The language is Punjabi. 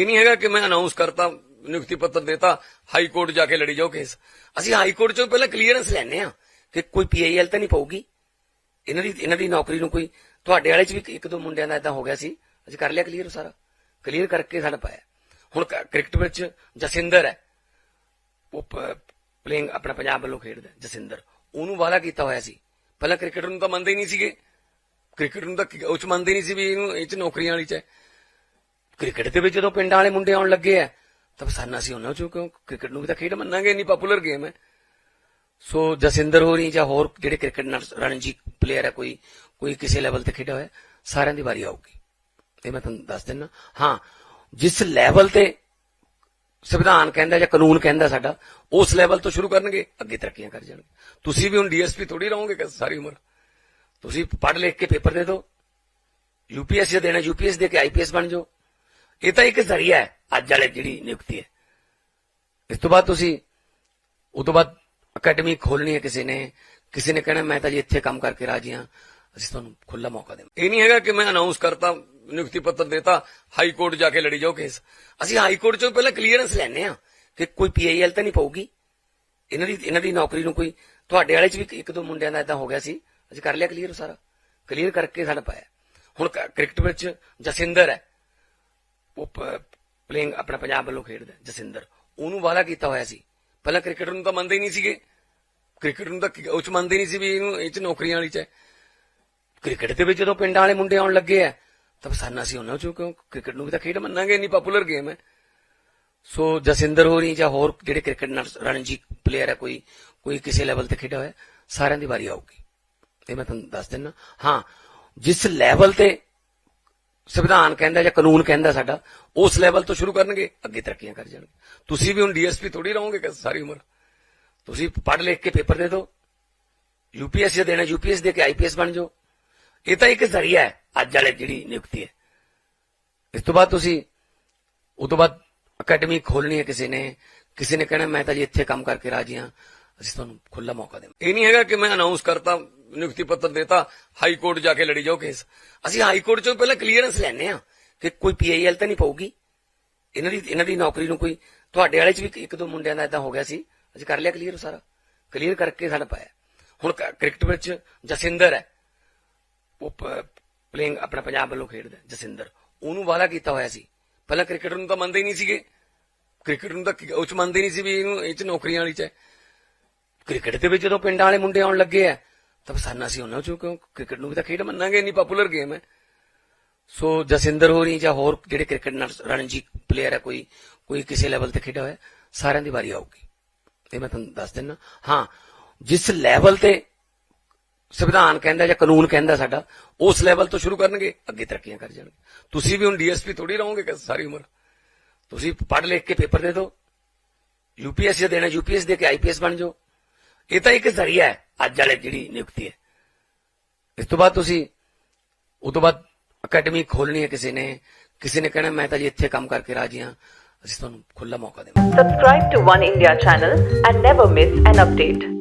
ਇਹ ਨਹੀਂ ਹੈਗਾ ਕਿ ਮੈਂ ਅਨਾਉਂਸ ਕਰਤਾ, ਨਿਯੁਕਤੀ ਪੱਤਰ ਦੇਤਾ ਹਾਈ ਕੋਰਟ ਜਾ ਕੇ ਲੜੀ ਜਾਓ ਕੇਸ ਅਸੀਂ ਹਾਈ ਕੋਰਟ ਚੋਂ ਪਹਿਲਾਂ ਕਲੀਅਰੈਂਸ ਲੈਣੇ ਆ ਕਿ ਕੋਈ ਪੀਆਈਐਲ ਤਾਂ ਨਹੀਂ ਪਊਗੀ। ਇਹਨਾਂ ਦੀ ਇਹਨਾਂ ਦੀ ਨੌਕਰੀ ਨੂੰ ਕੋਈ, ਤੁਹਾਡੇ ਵਾਲੇ ਚ ਵੀ ਇੱਕ ਦੋ ਮੁੰਡਿਆਂ ਦਾ ਇਦਾਂ ਹੋ ਗਿਆ ਸੀ। ਅਸੀਂ ਕਰ ਲਿਆ ਕਲੀਅਰ ਸਾਰਾ। ਕਲੀਅਰ ਕਰਕੇ ਸਾਡਾ ਪਾਇਆ। ਹੁਣ ਕ੍ਰਿਕਟ ਵਿੱਚ ਜਸਿੰਦਰ ਹੈ। ਉਹ ਪਲੇਇੰਗ ਆਪਣਾ ਪੰਜਾਬ ਵੱਲੋਂ ਖੇਡਦਾ ਜਸਿੰਦਰ। ਉਹਨੂੰ ਵਾਅਦਾ ਕੀਤਾ ਹੋਇਆ ਸੀ। ਪਹਿਲਾਂ ਕ੍ਰਿਕਟਰ ਨੂੰ ਤਾਂ ਮੰਨਦੇ ਹੀ ਨਹੀਂ ਸੀਗੇ। ਕ੍ਰਿਕਟ ਨੂੰ ਤਾਂ ਉਹ ਚ ਮੰਨਦੇ ਨਹੀਂ ਸੀ ਵੀ ਇਹਨੂੰ, ਇਹ ਚ ਨੌਕਰੀਆਂ ਵਾਲੀ ਚ ਕ੍ਰਿਕਟ ਦੇ ਵਿੱਚ ਜਦੋਂ ਪਿੰਡਾਂ ਵਾਲੇ ਮੁੰਡੇ ਆਉਣ ਲੱਗੇ ਆ, ਤਾਂ ਪਸੰਦ ਅਸੀਂ ਉਹਨਾਂ ਚੋਂ ਕਿਉਂ, ਕ੍ਰਿਕਟ ਨੂੰ ਵੀ ਤਾਂ ਖੇਡ ਮੰਨਾਂਗੇ, ਇੰਨੀ ਪਪੂਲਰ ਗੇਮ ਹੈ। ਸੋ ਜਸਿੰਦਰ ਹੋਰੀ ਜਾਂ ਹੋਰ ਜਿਹੜੇ ਕ੍ਰਿਕਟ ਨਾਲ ਰਣਜੀ ਪਲੇਅਰ ਹੈ, ਕੋਈ ਕੋਈ ਕਿਸੇ ਲੈਵਲ ਤੇ ਖੇਡਿਆ ਹੋਇਆ, ਸਾਰਿਆਂ ਦੀ ਵਾਰੀ ਆਊਗੀ। ਇਹ ਮੈਂ ਤੁਹਾਨੂੰ ਦੱਸ ਦਿੰਦਾ ਹਾਂ, ਜਿਸ ਲੈਵਲ ਤੇ ਸੰਵਿਧਾਨ ਕਹਿੰਦਾ ਜਾਂ ਕਾਨੂੰਨ ਕਹਿੰਦਾ ਸਾਡਾ, ਉਸ ਲੈਵਲ ਤੋਂ ਸ਼ੁਰੂ ਕਰਨਗੇ, ਅੱਗੇ ਤਰੱਕੀਆਂ ਕਰ ਜਾਣਗੇ। ਤੁਸੀਂ ਵੀ ਹੁਣ ਡੀਐਸਪੀ ਥੋੜੀ ਰਹੋਗੇ ਸਾਰੀ ਉਮਰ? ਤੁਸੀਂ ਪੜ੍ਹ ਲਿਖ ਕੇ ਪੇਪਰ ਦੇ ਦਿਓ। ਯੂਪੀਐਸਸੀ ਦਾ ਦੇਣਾ ਯੂਪੀਐਸ ਦੇ ਕੇ ਆਈਪੀਐਸ ਬਣ ਜਾਓ। ਇਹ ਤਾਂ ਇੱਕ ਜ਼ਰੀਆ ਹੈ, ਅੱਜ ਵਾਲੇ ਜਿਹੜੀ ਨਿਯੁਕਤੀ ਹੈ। ਇਸ ਤੋਂ ਬਾਅਦ ਤੁਸੀਂ ਉਸ ਤੋਂ ਬਾਅਦ ਅਕੈਡਮੀ ਖੋਲਣੀ ਹੈ ਕਿਸੇ ਨੇ ਕਿਸੇ ਨੇ ਕਹਿਣਾ, ਮੈਂ ਤਾਂ ਜੀ ਇੱਥੇ ਕੰਮ ਕਰਕੇ ਰਾਜੀ ਹਾਂ, ਅਸੀਂ ਤੁਹਾਨੂੰ ਖੁੱਲਾ ਮੌਕਾ ਦੇਵਾਂਗੇ। ਇਹ ਨਹੀਂ ਹੈਗਾ ਕਿ ਮੈਂ ਅਨਾਉਂਸ ਕਰਤਾ, ਨਿਯੁਕਤੀ ਪੱਤਰ ਦੇਤਾ ਹਾਈ ਕੋਰਟ ਜਾ ਕੇ ਲੜੀ ਜਾਓ ਕੇਸ ਅਸੀਂ ਹਾਈ ਕੋਰਟ ਚੋਂ ਪਹਿਲਾਂ ਕਲੀਅਰੈਂਸ ਲੈਣੇ ਆ ਕਿ ਕੋਈ ਪੀਆਈਐਲ ਤਾਂ ਨਹੀਂ ਪਊਗੀ। ਇਹਨਾਂ ਦੀ ਇਹਨਾਂ ਦੀ ਨੌਕਰੀ ਨੂੰ ਕੋਈ, ਤੁਹਾਡੇ ਵਾਲੇ ਚ ਵੀ ਇੱਕ ਦੋ ਮੁੰਡਿਆਂ ਦਾ ਇਦਾਂ ਹੋ ਗਿਆ ਸੀ, ਅਸੀਂ ਕਰ ਲਿਆ ਕਲੀਅਰ ਸਾਰਾ। ਕਲੀਅਰ ਕਰਕੇ ਸਾਡਾ ਪਾਇਆ। ਹੁਣ ਕ੍ਰਿਕਟ ਵਿੱਚ ਜਸਿੰਦਰ ਹੈ। ਉਹ ਪਲੇਇੰਗ ਆਪਣਾ ਪੰਜਾਬ ਵੱਲੋਂ ਖੇਡਦਾ ਜਸਿੰਦਰ। ਉਹਨੂੰ ਵਾਅਦਾ ਕੀਤਾ ਹੋਇਆ ਸੀ। ਪਹਿਲਾਂ ਕ੍ਰਿਕਟਰ ਨੂੰ ਤਾਂ ਮੰਨਦੇ ਹੀ ਨਹੀਂ ਸੀਗੇ। ਕ੍ਰਿਕਟ ਨੂੰ ਤਾਂ ਕੀ- ਉਹ ਚ ਮੰਨਦੇ ਨਹੀਂ ਸੀ ਵੀ ਇਹਨੂੰ, ਇਹ ਚ ਨੌਕਰੀਆਂ ਵਾਲੀ ਚ ਹੈ। ਕ੍ਰਿਕਟ ਦੇ ਵਿੱਚ ਜਦੋਂ ਪਿੰਡਾਂ ਵਾਲੇ ਮੁੰਡੇ ਆਉਣ ਲੱਗੇ ਆ, ਤਾਂ ਪਸੰਦ ਅਸੀਂ ਉਹਨਾਂ ਚੋਂ, ਕਿਉਂ? ਕ੍ਰਿਕਟ ਨੂੰ ਵੀ ਤਾਂ ਖੇਡ ਮੰਨਾਂਗੇ, ਇੰਨੀ ਪਪੂਲਰ ਗੇਮ ਹੈ। ਸੋ ਜਸਿੰਦਰ ਹੋਰੀ ਜਾਂ ਹੋਰ ਜਿਹੜੇ ਕ੍ਰਿਕਟ ਨਾਲ ਰਣਜੀ ਪਲੇਅਰ ਹੈ, ਕੋਈ ਕੋਈ ਕਿਸੇ ਲੈਵਲ ਤੇ ਖੇਡਿਆ ਹੋਇਆ, ਸਾਰਿਆਂ ਦੀ ਵਾਰੀ ਆਊਗੀ। ਇਹ ਮੈਂ ਤੁਹਾਨੂੰ ਦੱਸ ਦਿੰਦਾ ਹਾਂ, ਜਿਸ ਲੈਵਲ ਤੇ ਸੰਵਿਧਾਨ ਕਹਿੰਦਾ ਜਾਂ ਕਾਨੂੰਨ ਕਹਿੰਦਾ ਸਾਡਾ, ਉਸ ਲੈਵਲ ਤੋਂ ਸ਼ੁਰੂ ਕਰਨਗੇ, ਅੱਗੇ ਤਰੱਕੀਆਂ ਕਰ ਜਾਣਗੇ। ਤੁਸੀਂ ਵੀ ਹੁਣ ਡੀਐਸਪੀ ਥੋੜੀ ਰਹੋਗੇ ਸਾਰੀ ਉਮਰ? ਤੁਸੀਂ ਪੜ੍ਹ ਲਿਖ ਕੇ ਪੇਪਰ ਦੇ ਦਿਓ। ਯੂਪੀਐਸਸੀ ਦਾ ਦੇਣਾ ਯੂਪੀਐਸ ਦੇ ਕੇ ਆਈਪੀਐਸ ਬਣ ਜਾਓ। ਇਹ ਤਾਂ ਇੱਕ ਜ਼ਰੀਆ ਹੈ, ਅੱਜ ਵਾਲੇ ਜਿਹੜੀ ਨਿਯੁਕਤੀ ਹੈ। ਇਸ ਤੋਂ ਬਾਅਦ ਤੁਸੀਂ ਉਸ ਤੋਂ ਬਾਅਦ ਅਕੈਡਮੀ ਖੋਲਣੀ ਹੈ ਕਿਸੇ ਨੇ ਕਿਸੇ ਨੇ ਕਹਿਣਾ, ਮੈਂ ਤਾਂ ਜੀ ਇੱਥੇ ਕੰਮ ਕਰਕੇ ਰਾਜੀ ਹਾਂ, ਅਸੀਂ ਤੁਹਾਨੂੰ ਖੁੱਲਾ ਮੌਕਾ ਦੇਵਾਂਗੇ। ਇਹ ਨਹੀਂ ਹੈਗਾ ਕਿ ਮੈਂ ਅਨਾਉਂਸ ਕਰਤਾ ਨਿਯੁਕਤੀ ਪੱਤਰ ਦੇਤਾ, ਹਾਈ ਕੋਰਟ ਜਾ ਕੇ ਲੜੀ ਜਾਓ ਕੇਸ। ਅਸੀਂ ਹਾਈ ਕੋਰਟ ਚੋਂ ਪਹਿਲਾਂ ਕਲੀਅਰੈਂਸ ਲੈਣੇ ਆ ਕਿ ਕੋਈ ਪੀਆਈਐਲ ਤਾਂ ਨਹੀਂ ਪਊਗੀ। ਇਹਨਾਂ ਦੀ ਇਹਨਾਂ ਦੀ ਨੌਕਰੀ ਨੂੰ ਕੋਈ, ਤੁਹਾਡੇ ਵਾਲੇ ਚ ਵੀ ਇੱਕ ਦੋ ਮੁੰਡਿਆਂ ਦਾ ਇਦਾਂ ਹੋ ਗਿਆ ਸੀ। ਅਸੀਂ ਕਰ ਲਿਆ ਕਲੀਅਰ ਸਾਰਾ। ਕਲੀਅਰ ਕਰਕੇ ਸਾਡਾ ਪਾਇਆ। ਹੁਣ ਕ- ਕ੍ਰਿਕਟ ਵਿੱਚ ਜਸਿੰਦਰ ਹੈ। ਉਹ ਪਲੇਇੰਗ ਆਪਣਾ ਪੰਜਾਬ ਵੱਲੋਂ ਖੇਡਦਾ ਜਸਿੰਦਰ। ਉਹਨੂੰ ਵਾਅਦਾ ਕੀਤਾ ਹੋਇਆ ਸੀ। ਪਹਿਲਾਂ ਕ੍ਰਿਕਟ ਨੂੰ ਤਾਂ ਮੰਨਦੇ ਹੀ ਨਹੀਂ ਸੀਗੇ। ਕ੍ਰਿਕਟ ਨੂੰ ਤਾਂ ਉਹ ਚ ਮੰਨਦੇ ਨਹੀਂ ਸੀ ਵੀ ਇਹਨੂੰ ਇਹ ਚ ਨੌਕਰੀਆਂ ਵਾਲੀ ਚ ਹੈ। ਕ੍ਰਿਕਟ ਦੇ ਵਿੱਚ ਜਦੋਂ ਪਿੰਡਾਂ ਵਾਲੇ ਮੁੰਡੇ ਆਉਣ ਲੱਗੇ ਆ ਤਾਂ ਪਸੰਦ ਅਸੀਂ ਉਹਨਾਂ ਚੋਂ, ਕਿਉਂ ਕ੍ਰਿਕਟ ਨੂੰ ਵੀ ਤਾਂ ਖੇਡ ਮੰਨਾਂਗੇ, ਇੰਨੀ ਪਪੂਲਰ ਗੇਮ ਹੈ। ਸੋ ਜਸਿੰਦਰ ਹੋਰੀ ਜਾਂ ਹੋਰ ਜਿਹੜੇ ਕ੍ਰਿਕਟ ਨਾਲ ਰਣਜੀ ਪਲੇਅਰ ਹੈ, ਕੋਈ ਕੋਈ ਕਿਸੇ ਲੈਵਲ ਤੇ ਖੇਡਿਆ ਹੋਇਆ, ਸਾਰਿਆਂ ਦੀ ਵਾਰੀ ਆਊਗੀ। ਇਹ ਮੈਂ ਤੁਹਾਨੂੰ ਦੱਸ ਦਿੰਦਾ ਹਾਂ, ਜਿਸ ਲੈਵਲ ਤੇ ਸੰਵਿਧਾਨ ਕਹਿੰਦਾ ਜਾਂ ਕਾਨੂੰਨ ਕਹਿੰਦਾ ਸਾਡਾ, ਉਸ ਲੈਵਲ ਤੋਂ ਸ਼ੁਰੂ ਕਰਨਗੇ, ਅੱਗੇ ਤਰੱਕੀਆਂ ਕਰ ਜਾਣਗੇ। ਤੁਸੀਂ ਵੀ ਹੁਣ ਡੀਐਸਪੀ ਥੋੜੀ ਰਹੋਗੇ ਸਾਰੀ ਉਮਰ? ਤੁਸੀਂ ਪੜ੍ਹ ਲਿਖ ਕੇ ਪੇਪਰ ਦੇ ਦਿਓ। ਯੂਪੀਐਸਸੀ ਦਾ ਦੇਣਾ ਯੂਪੀਐਸ ਦੇ ਕੇ ਆਈਪੀਐਸ ਬਣ ਜਾਓ। ਇਹ ਤਾਂ ਇੱਕ ਜ਼ਰੀਆ ਹੈ, ਅੱਜ ਵਾਲੇ ਜਿਹੜੀ ਨਿਯੁਕਤੀ ਹੈ ਇਸ ਤੋਂ ਬਾਅਦ ਤੁਸੀਂ ਉਸ ਤੋਂ ਬਾਅਦ ਅਕੈਡਮੀ ਖੋਲਣੀ ਹੈ ਕਿਸੇ ਨੇ ਕਿਸੇ ਨੇ ਕਹਿਣਾ, ਮੈਂ ਤਾਂ ਜੀ ਇੱਥੇ ਕੰਮ ਕਰਕੇ ਰਾਜੀ ਹਾਂ, ਅਸੀਂ ਤੁਹਾਨੂੰ ਖੁੱਲਾ ਮੌਕਾ ਦੇਵਾਂਗੇ Subscribe to One India channel and never miss an update.